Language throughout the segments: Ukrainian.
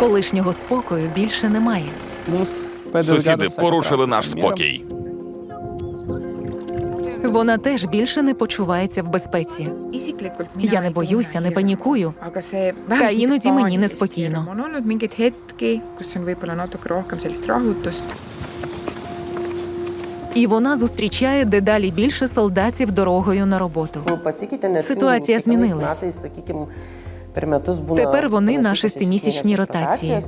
Колишнього спокою більше немає. Сусіди порушили наш спокій. Вона теж більше не почувається в безпеці. Я не боюся, не панікую. Та іноді мені неспокійно. І вона зустрічає дедалі більше солдатів дорогою на роботу. Ситуація змінилась. Тепер вони на шестимісячній ротації.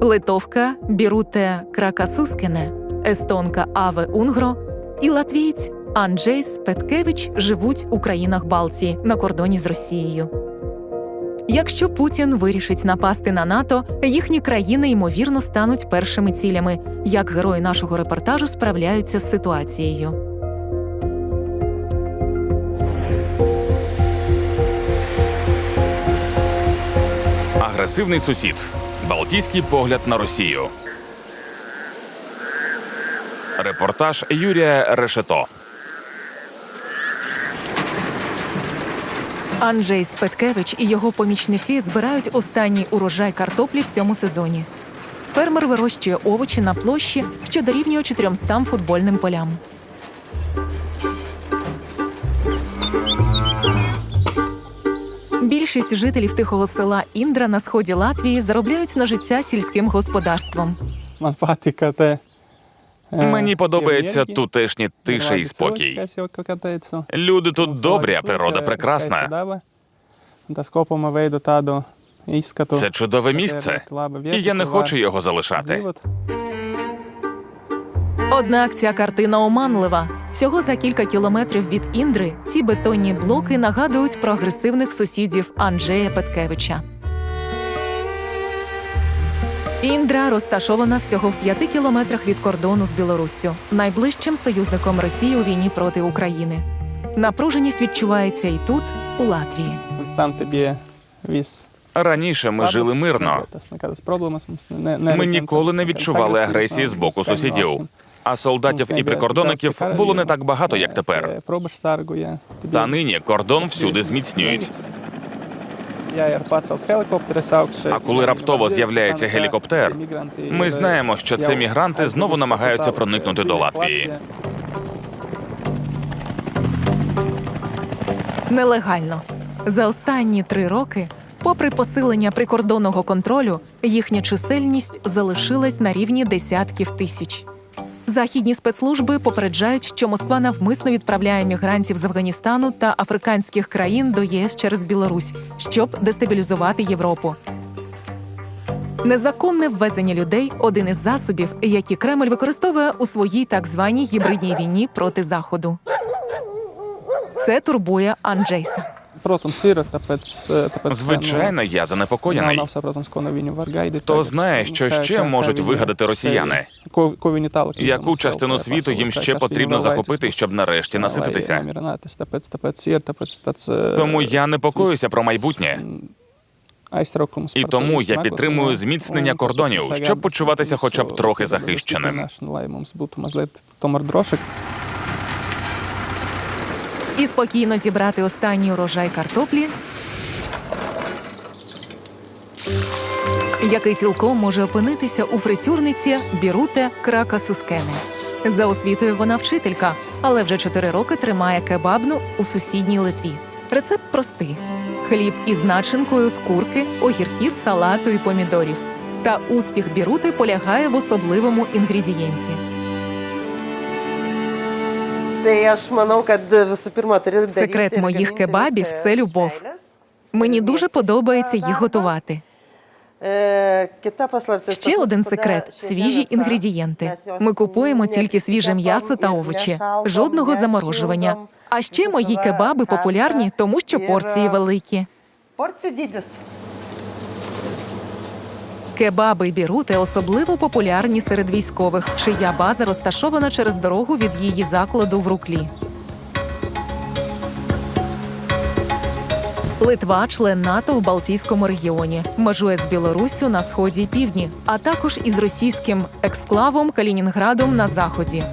Литовка Біруте Кракасускене, естонка Аве Унгро і латвієць Анджейс Петкевич живуть у країнах Балтії на кордоні з Росією. Якщо Путін вирішить напасти на НАТО, їхні країни ймовірно стануть першими цілями, як герої нашого репортажу справляються з ситуацією. Агресивний сусід. Балтійський погляд на Росію. Репортаж Юрія Решето. Анджей Спеткевич і його помічники збирають останній урожай картоплі в цьому сезоні. Фермер вирощує овочі на площі, що дорівнює 400 футбольним полям. Більшість жителів тихого села Індра на сході Латвії заробляють на життя сільським господарством. Е, Мені подобається тутешні тиша і спокій. Люди тут добрі, а природа е, прекрасна. Це чудове місце, і я не хочу його залишати. Однак ця картина оманлива. Всього за кілька кілометрів від Індри ці бетонні блоки нагадують про агресивних сусідів Анджея Петкевича. Індра розташована всього в п'яти кілометрах від кордону з Білоруссю, найближчим союзником Росії у війні проти України. Напруженість відчувається і тут, у Латвії. Te bija viss. Раніше ми жили мирно. Ми ніколи не відчували агресії з боку сусідів. А солдатів і прикордонників було не так багато, як тепер. Та нині кордон всюди зміцнюють. А коли раптово з'являється гелікоптер, Ми знаємо, що це мігранти знову намагаються проникнути до Латвії. Нелегально. За останні три роки, попри посилення прикордонного контролю, їхня чисельність залишилась на рівні десятків тисяч. Західні спецслужби попереджають, що Москва навмисно відправляє мігрантів з Афганістану та африканських країн до ЄС через Білорусь, щоб дестабілізувати Європу. Незаконне ввезення людей один із засобів, які Кремль використовує у своїй так званій гібридній війні проти Заходу. Це турбує Анджейса. Звичайно, я занепокоєний. Хто знає, що ще можуть вигадати росіяни? Яку частину світу їм ще потрібно захопити, щоб нарешті насититися? Тому я непокоюся про майбутнє. І тому я підтримую зміцнення кордонів, щоб почуватися хоча б трохи захищеним. І спокійно зібрати останній урожай картоплі, який цілком може опинитися у фритюрниці Біруте Кракасускене. За освітою вона вчителька, але вже чотири роки тримає кебабну у сусідній Литві. Рецепт простий: хліб із начинкою з курки, огірків, салату і помідорів. Та успіх Бірути полягає в особливому інгредієнті. Секрет моїх кебабів це любов. Мені дуже подобається їх готувати. Ще один секрет свіжі інгредієнти. Ми купуємо тільки свіже м'ясо та овочі, жодного заморожування. А ще мої кебаби популярні, тому що порції великі. Кебаби Бірути особливо популярні серед військових, чия база розташована через дорогу від її закладу в руклі. Литва член НАТО в Балтійському регіоні, межує з Білоруссю на сході і півдні, а також із російським ексклавом Калінінградом на заході.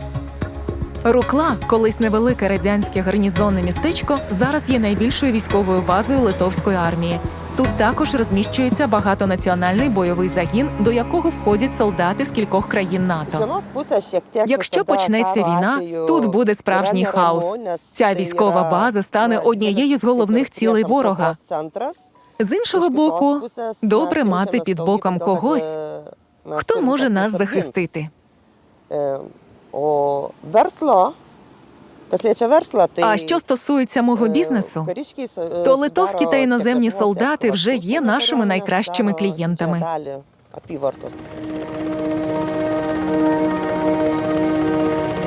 Рукла, колись невелике радянське гарнізонне містечко, зараз є найбільшою військовою базою литовської армії. Тут також розміщується багатонаціональний бойовий загін, до якого входять солдати з кількох країн НАТО. Якщо почнеться війна, тут буде справжній хаос. Ця військова база стане однією з головних цілей ворога. З іншого боку, добре мати під боком когось, хто може нас захистити. А що стосується мого бізнесу, то литовські та іноземні солдати вже є нашими найкращими клієнтами.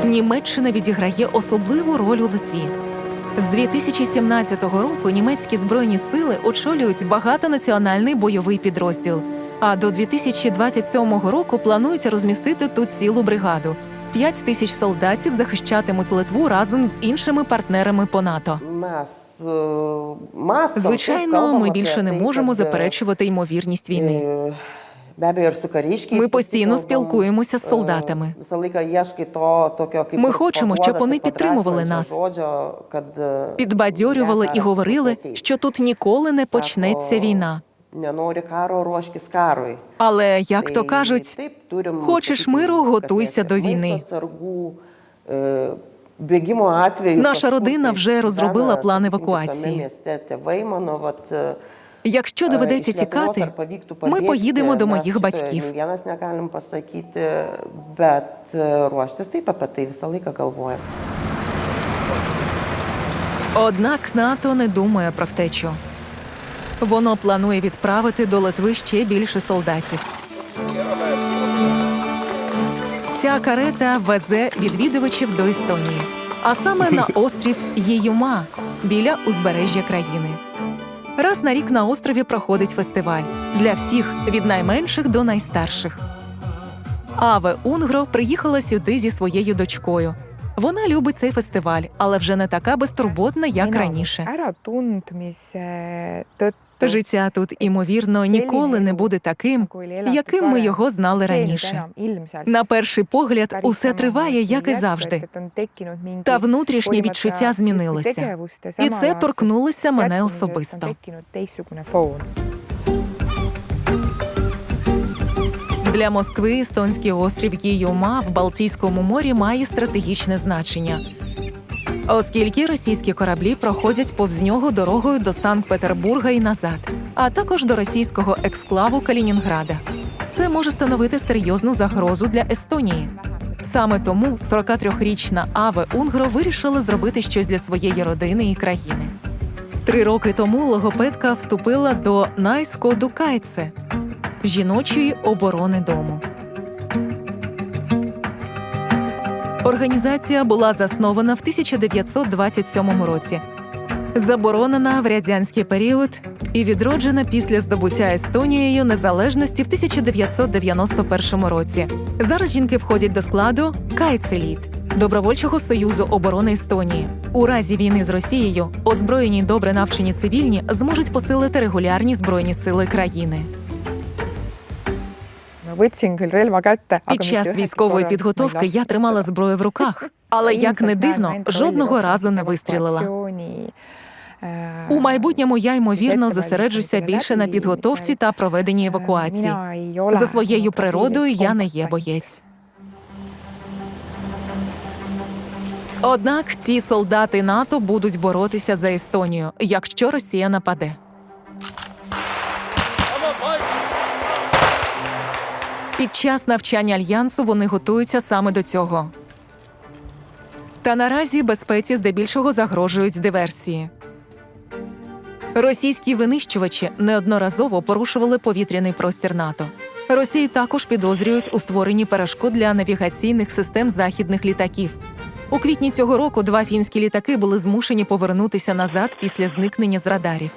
Німеччина відіграє особливу роль у Литві. З 2017 року німецькі збройні сили очолюють багатонаціональний бойовий підрозділ. А до 2027 року планується розмістити тут цілу бригаду. П'ять тисяч солдатів захищатимуть Литву разом з іншими партнерами по НАТО. Звичайно, ми більше не можемо заперечувати ймовірність війни. Ми постійно спілкуємося з солдатами. Ми хочемо, щоб вони підтримували нас, Підбадьорювали і говорили, що тут ніколи не почнеться війна. Але як то кажуть, хочеш миру, готуйся до війни. Наша родина вже розробила план евакуації. Якщо доведеться тікати, ми поїдемо до моїх батьків. Однак НАТО не думає про втечу. Воно планує відправити до Литви ще більше солдатів. Ця карета везе відвідувачів до Естонії, а саме на острів Єюма біля узбережжя країни. Раз на рік на острові проходить фестиваль для всіх від найменших до найстарших. Аве Унгро приїхала сюди зі своєю дочкою. Вона любить цей фестиваль, але вже не така безтурботна, як раніше. Життя тут, імовірно, ніколи не буде таким, яким ми його знали раніше. На перший погляд, усе триває, як і завжди. Та внутрішнє відчуття змінилося. І це торкнулося мене особисто. Для Москви естонський острів Гійома в Балтійському морі має стратегічне значення. Оскільки російські кораблі проходять повз нього дорогою до Санкт-Петербурга і назад, а також до російського ексклаву Калінінграда. Це може становити серйозну загрозу для Естонії. Саме тому 43-річна Аве Унгро вирішила зробити щось для своєї родини і країни. Три роки тому логопедка вступила до Найскоду Кайце жіночої оборони дому. Організація була заснована в 1927 році, заборонена в радянський період і відроджена після здобуття Естонією незалежності в 1991 році. Зараз жінки входять до складу Кайцеліт добровольчого союзу оборони Естонії. У разі війни з Росією озброєні добре навчені цивільні зможуть посилити регулярні збройні сили країни. Під час військової підготовки я тримала зброю в руках, але як не дивно, жодного разу не вистрілила. У майбутньому я ймовірно зосереджуся більше на підготовці та проведенні евакуації. За своєю природою я не є боєць. Однак ці солдати НАТО будуть боротися за Естонію, якщо Росія нападе. Під час навчання альянсу вони готуються саме до цього. Та наразі безпеці здебільшого загрожують диверсії. Російські винищувачі неодноразово порушували повітряний простір НАТО. Росію також підозрюють у створенні перешкод для навігаційних систем західних літаків. У квітні цього року два фінські літаки були змушені повернутися назад після зникнення з радарів.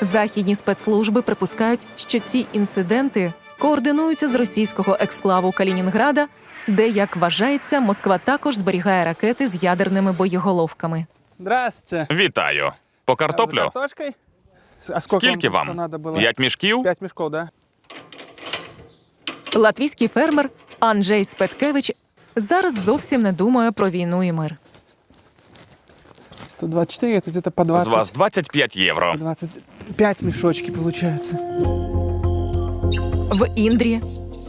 Західні спецслужби припускають, що ці інциденти координуються з російського ексклаву Калінінграда, де, як вважається, Москва також зберігає ракети з ядерними боєголовками. Здрасте. Вітаю. По картоплю? З картошкою? А скільки, Скільки вам? П'ять мішків? П'ять мішків, да? Латвійський фермер Анджей Спеткевич зараз зовсім не думає про війну і мир. Тут 24, тут где-то по З вас 25 євро. по 25 мешочки получается. В Індрі,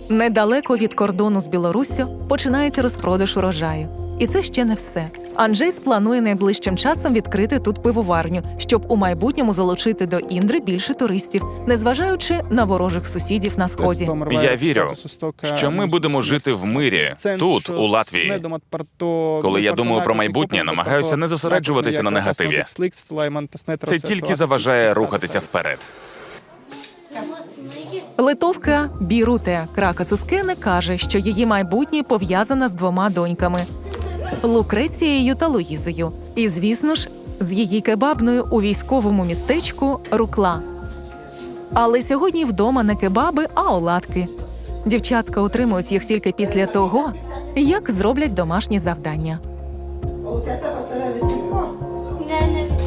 недалеко від кордону з Білоруссю, починається розпродаж урожаю. І це ще не все. Анджей планує найближчим часом відкрити тут пивоварню, щоб у майбутньому залучити до Індри більше туристів, незважаючи на ворожих сусідів на сході. Я вірю, Що ми будемо жити в мирі тут, у Латвії. Коли я думаю про майбутнє, намагаюся не зосереджуватися на негативі. Це тільки заважає рухатися вперед. Литовка Біруте Кракасускене каже, що її майбутнє пов'язане з двома доньками Лукрецією та Луїзою. І, звісно ж, з її кебабною у військовому містечку Рукла. Але сьогодні вдома не кебаби, а оладки. Дівчатка отримують їх тільки після того, як зроблять домашні завдання.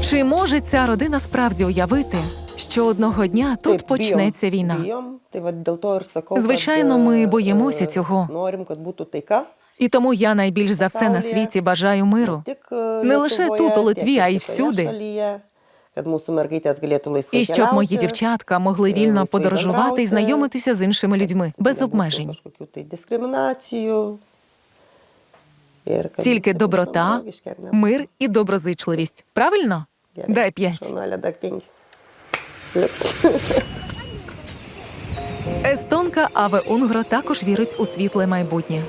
Чи може ця родина справді уявити, що одного дня тут почнеться війна? Звичайно, ми боїмося цього. І тому я найбільш за все на світі бажаю миру. Не лише тут, у Литві, а й всюди. І щоб мої дівчатка могли вільно подорожувати і знайомитися з іншими людьми без обмежень. Тільки доброта, Мир і доброзичливість. Правильно? Дай п'ять. Естонка Аве Унгро також вірить у світле майбутнє.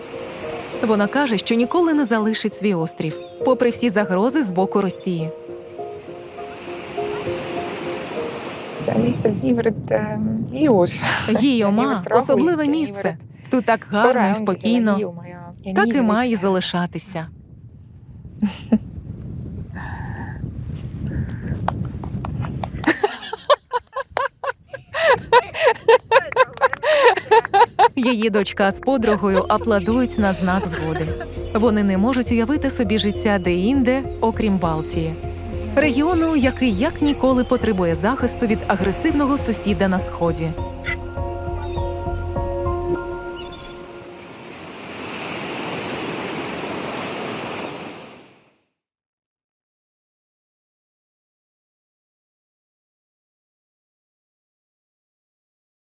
Вона каже, що ніколи не залишить свій острів, попри всі загрози з боку Росії. ilus. Її ома особливе місце. Тут так гарно і спокійно. Так і має залишатися. Її дочка з подругою аплодують на знак згоди. Вони не можуть уявити собі життя де-інде, окрім Балтії. Регіону, який як ніколи потребує захисту від агресивного сусіда на сході.